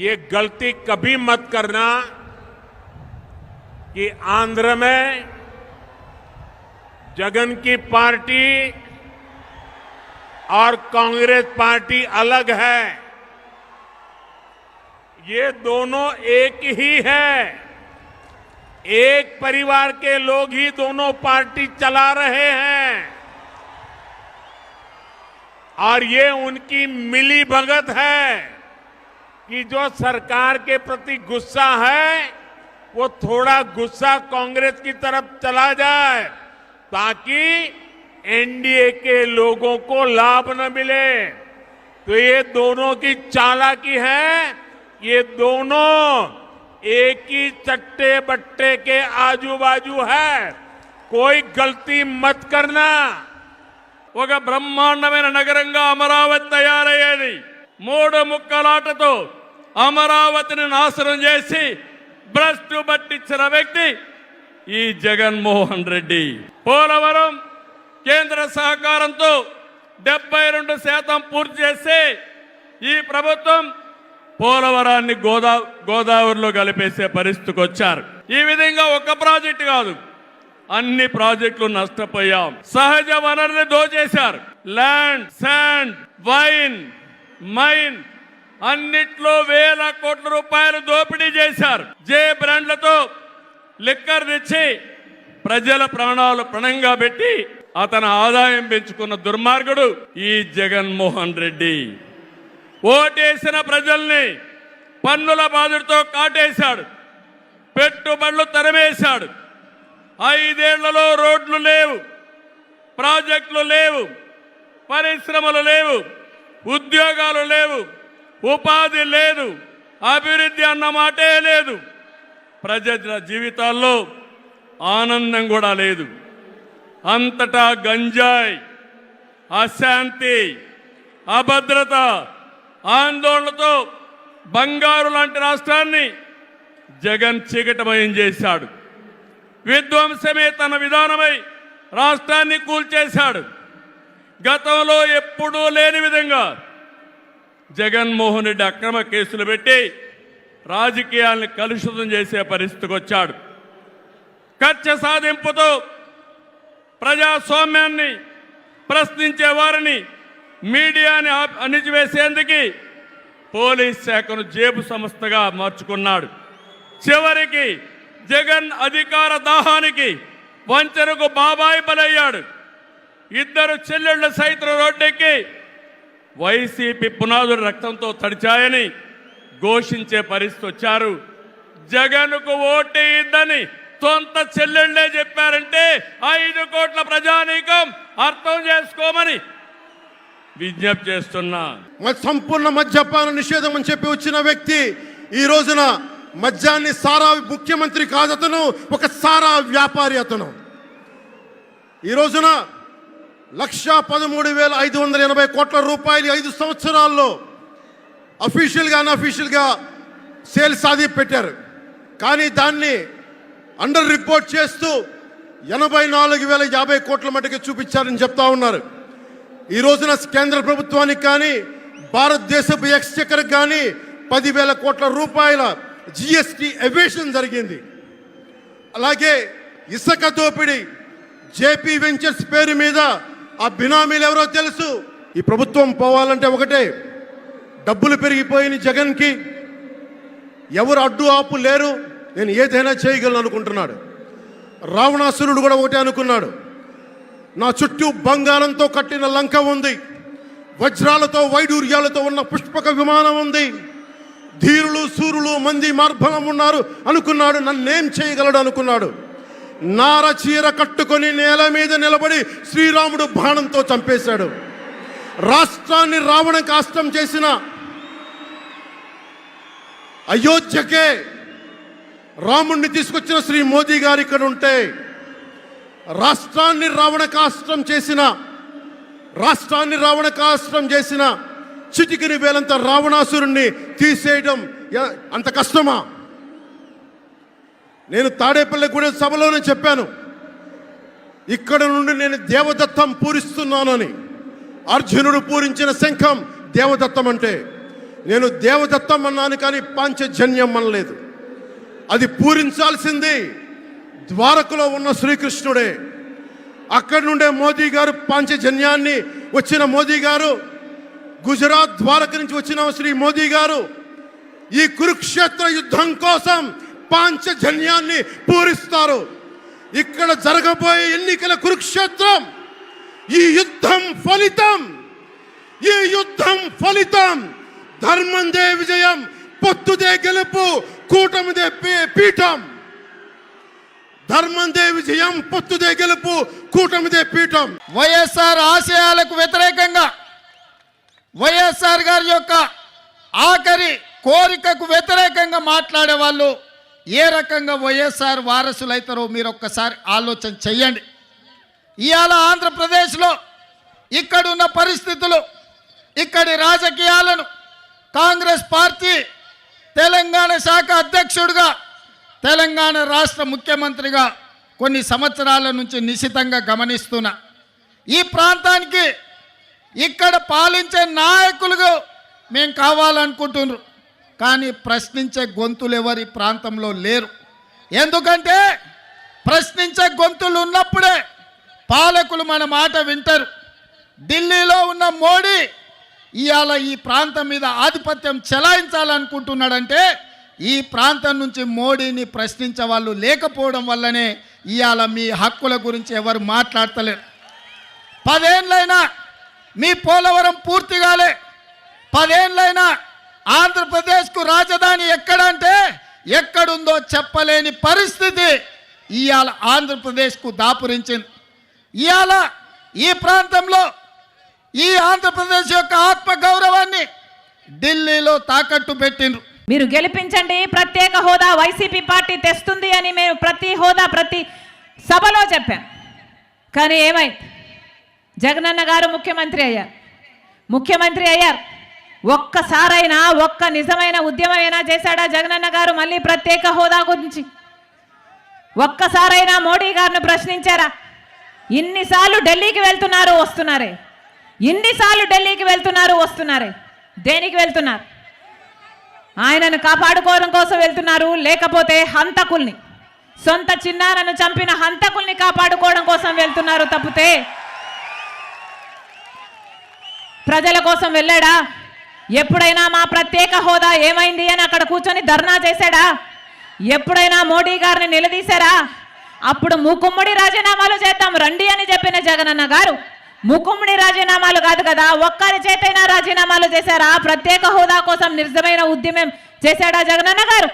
ये गलती कभी मत करना कि आंध्र में जगन की पार्टी और कांग्रेस पार्टी अलग है। ये दोनों एक ही है। एक परिवार के लोग ही दोनों पार्टी चला रहे हैं। और ये उनकी मिली भगत है। कि जो सरकार के प्रति गुस्सा है वो थोड़ा गुस्सा कांग्रेस की तरफ चला जाए ताकि एनडीए के लोगों को लाभ न मिले तो ये दोनों की चालाकी है ये दोनों एक ही चट्टे बट्टे के आजू बाजू है कोई गलती मत करना ఒక బ్రహ్మాండమైన నగరంగా అమరావతి తయారయ్యేది మూడు ముక్కలాటతో అమరావతిని నాశనం చేసి భ్రష్టు పట్టించిన వ్యక్తి ఈ జగన్మోహన్ రెడ్డి. పోలవరం కేంద్ర సహకారంతో డెబ్బై రెండు శాతం పూర్తి చేసి ఈ ప్రభుత్వం పోలవరాన్ని గోదా గోదావరిలో కలిపేసే పరిస్థితికి వచ్చారు. ఈ విధంగా ఒక ప్రాజెక్టు కాదు అన్ని ప్రాజెక్టులు నష్టపోయాం. సహజ వనరుని దోచేశారు. ల్యాండ్ శాండ్ వైన్ మైన్ అన్నిట్లో వేల కోట్ల రూపాయలు దోపిడీ చేశారు. జే బ్రాండ్లతో లిక్కర్ తెచ్చి ప్రజల ప్రాణాలు పణంగా పెట్టి అతని ఆదాయం పెంచుకున్న దుర్మార్గుడు ఈ జగన్మోహన్ రెడ్డి. ఓటేసిన ప్రజల్ని పన్నుల బాధుడితో కాటేశాడు. పెట్టుబడులు తరమేశాడు. ఐదేళ్ళలో రోడ్లు లేవు ప్రాజెక్టులు లేవు పరిశ్రమలు లేవు ఉద్యోగాలు లేవు ఉపాధి లేదు అభివృద్ధి అన్న మాటే లేదు. ప్రజల జీవితాల్లో ఆనందం కూడా లేదు. అంతటా గంజాయి అశాంతి అభద్రత ఆందోళనతో బంగారు లాంటి రాష్ట్రాన్ని జగన్ చీకటమయం చేశాడు. విధ్వంసమే తన విధానమై రాష్ట్రాన్ని కూల్చేశాడు. గతంలో ఎప్పుడూ లేని విధంగా జగన్మోహన్ రెడ్డి అక్రమ కేసులు పెట్టి రాజకీయాల్ని కలుషితం చేసే పరిస్థితికి వచ్చాడు. కక్ష సాధింపుతో ప్రజాస్వామ్యాన్ని ప్రశ్నించే వారిని మీడియాని అణిచివేసేందుకు పోలీస్ శాఖను జేబు సంస్థగా మార్చుకున్నాడు. చివరికి జగన్ అధికార దాహానికి వంచనకు బాబాయి బలయ్యాడు. ఇద్దరు చెల్లెళ్ళు సైతం రోడ్డెక్కి వైసీపీ పునాదులు రక్తంతో తడిచాయని ఘోషించే పరిస్థితి వచ్చారు. జగన్కు ఓటే ఇద్దని సొంత చెల్లెళ్ళే చెప్పారంటే ఐదు కోట్ల ప్రజానీకం అర్థం చేసుకోమని విజ్ఞప్తి చేస్తున్నా. సంపూర్ణ మద్యపాన నిషేధం అని చెప్పి వచ్చిన వ్యక్తి ఈ రోజున మద్యాన్ని సారా ముఖ్యమంత్రి కాదు అతను ఒక సారా వ్యాపారి అతను. ఈ రోజున లక్ష పదమూడు వేల ఐదు వందల ఎనభై కోట్ల రూపాయలు ఐదు సంవత్సరాల్లో అఫీషియల్గా అన్అఫీషియల్గా సేల్స్ సాధి పెట్టారు. కానీ దాన్ని అండర్ రిపోర్ట్ చేస్తూ ఎనభై నాలుగు వేల యాభై కోట్ల మటుకు చూపించారని చెప్తా ఉన్నారు. ఈ రోజున కేంద్ర ప్రభుత్వానికి కానీ భారతదేశపు ఎక్స్చెక్కర్ కానీ పదివేల కోట్ల రూపాయల జిఎస్టి ఎవేషన్ జరిగింది. అలాగే ఇసుక దోపిడీ జేపీ వెంచర్స్ పేరు మీద ఆ బినామీలు ఎవరో తెలుసు. ఈ ప్రభుత్వం పోవాలంటే ఒకటే డబ్బులు పెరిగిపోయిన జగన్కి ఎవరు అడ్డు ఆపు లేరు నేను ఏదైనా చేయగలను అనుకుంటున్నాడు. రావణాసురుడు కూడా ఒకటే అనుకున్నాడు. నా చుట్టూ బంగారంతో కట్టిన లంక ఉంది. వజ్రాలతో వైడూర్యాలతో ఉన్న పుష్పక విమానం ఉంది. ధీరులు సూరులు మంది మార్బలం ఉన్నారు అనుకున్నాడు నన్నేం చేయగలడు అనుకున్నాడు. నార చీర కట్టుకొని నేల మీద నిలబడి శ్రీరాముడు బాణంతో చంపేశాడు. రాష్ట్రాన్ని రావణ కాష్టం చేసిన అయోధ్యకే రాముణ్ణి తీసుకొచ్చిన శ్రీ మోదీ గారు ఇక్కడ ఉంటే రాష్ట్రాన్ని రావణ కాష్టం చేసిన రాష్ట్రాన్ని రావణ కాష్టం చేసిన చిటికిని వేలంత రావణాసురుణ్ణి తీసేయడం అంత కష్టమా? నేను తాడేపల్లిగూడెం సభలోనే చెప్పాను. ఇక్కడ నుండి నేను దేవదత్తం పూరిస్తున్నానని. అర్జునుడు పూరించిన శంఖం దేవదత్తం అంటే. నేను దేవదత్తం అన్నాను కానీ పాంచజన్యం అనలేదు. అది పూరించాల్సింది ద్వారకలో ఉన్న శ్రీకృష్ణుడే. అక్కడి నుండే మోదీ గారు పాంచజన్యాన్ని వచ్చిన మోదీ గారు గుజరాత్ ద్వారక నుంచి వచ్చిన శ్రీ మోదీ గారు ఈ కురుక్షేత్ర యుద్ధం కోసం పాంచజన్యాన్ని పూరిస్తారు. ఇక్కడ జరగబోయే ఎన్నికల కురుక్షేత్రం ఈ యుద్ధం ఫలితం ఈ యుద్ధం ఫలితం. ధర్మందే విజయం పొత్తుదే గెలుపు కూటమిదే పీ- పీఠం. ధర్మందే విజయం పొత్తుదే గెలుపు కూటమిదే పీఠం. వైఎస్ఆర్ ఆశయాలకు వ్యతిరేకంగా వైఎస్ఆర్ గారి యొక్క ఆఖరి కోరికకు వ్యతిరేకంగా మాట్లాడే వాళ్ళు ఏ రకంగా వైఎస్ఆర్ వారసులైతారో మీరు ఒక్కసారి ఆలోచన చెయ్యండి. ఇవాళ ఆంధ్రప్రదేశ్లో ఇక్కడున్న పరిస్థితులు ఇక్కడి రాజకీయాలను కాంగ్రెస్ పార్టీ తెలంగాణ శాఖ అధ్యక్షుడిగా తెలంగాణ రాష్ట్ర ముఖ్యమంత్రిగా కొన్ని సంవత్సరాల నుంచి నిశితంగా గమనిస్తున్నా. ఈ ప్రాంతానికి ఇక్కడ పాలించే నాయకులుగా మేము కావాలనుకుంటున్నారు. కానీ ప్రశ్నించే గొంతులు ఎవరి ప్రాంతంలో లేరు. ఎందుకంటే ప్రశ్నించే గొంతులు ఉన్నప్పుడే పాలకులు మన మాట వింటారు. ఢిల్లీలో ఉన్న మోడీ ఇవాళ ఈ ప్రాంతం మీద ఆధిపత్యం చెలాయించాలనుకుంటున్నాడంటే ఈ ప్రాంతం నుంచి మోడీని ప్రశ్నించే వాళ్ళు లేకపోవడం వల్లనే ఇవాళ మీ హక్కుల గురించి ఎవరు మాట్లాడతలేరు. పదేళ్ళైనా మీ పోలవరం పూర్తి కాలే. పదేళ్ళైనా ఆంధ్రప్రదేశ్కు రాజధాని ఎక్కడంటే ఎక్కడుందో చెప్పలేని పరిస్థితి. ఇవాళ ఆంధ్రప్రదేశ్కు దాపురించింది. ఇవాళ ఈ ప్రాంతంలో ఈ ఆంధ్రప్రదేశ్ యొక్క ఆత్మ గౌరవాన్ని ఢిల్లీలో తాకట్టు పెట్టిండ్రు. మీరు గెలిపించండి ప్రత్యేక హోదా వైసీపీ పార్టీ తెస్తుంది అని మేము ప్రతి హోదా ప్రతి సభలో చెప్పాం. కానీ ఏమైంది? జగనన్న గారు ముఖ్యమంత్రి అయ్యారు. ముఖ్యమంత్రి అయ్యారు. ఒక్కసారైనా ఒక్క నిజమైన ఉద్యమమైనా చేశాడా జగనన్న గారు? మళ్ళీ ప్రత్యేక హోదా గురించి. ఒక్కసారైనా మోడీ గారిని ప్రశ్నించారా? ఇన్నిసార్లు ఢిల్లీకి వెళ్తున్నారు వస్తున్నారే. ఇన్నిసార్లు ఢిల్లీకి వెళ్తున్నారు వస్తున్నారే. దేనికి వెళ్తున్నారు? ఆయనను కాపాడుకోవడం కోసం వెళ్తున్నారు లేకపోతే హంతకుల్ని. సొంత చిన్నారను చంపిన హంతకుల్ని కాపాడుకోవడం కోసం వెళ్తున్నారు తప్పితే ప్రజల కోసం వెళ్ళాడా? ఎప్పుడైనా మా ప్రత్యేక హోదా ఏమైంది అని అక్కడ కూర్చొని ధర్నా చేశాడా? ఎప్పుడైనా మోడీ గారిని నిలదీశారా? అప్పుడు మూకుమ్మడి రాజీనామాలు చేద్దాం రండి అని చెప్పిన జగనన్న గారు ముకుమ్ముడి రాజీనామాలు కాదు కదా ఒక్కరి చేతైనా రాజీనామాలు చేశారా? ప్రత్యేక హోదా కోసం నిజమైన ఉద్యమం చేశాడా జగనన్న గారు?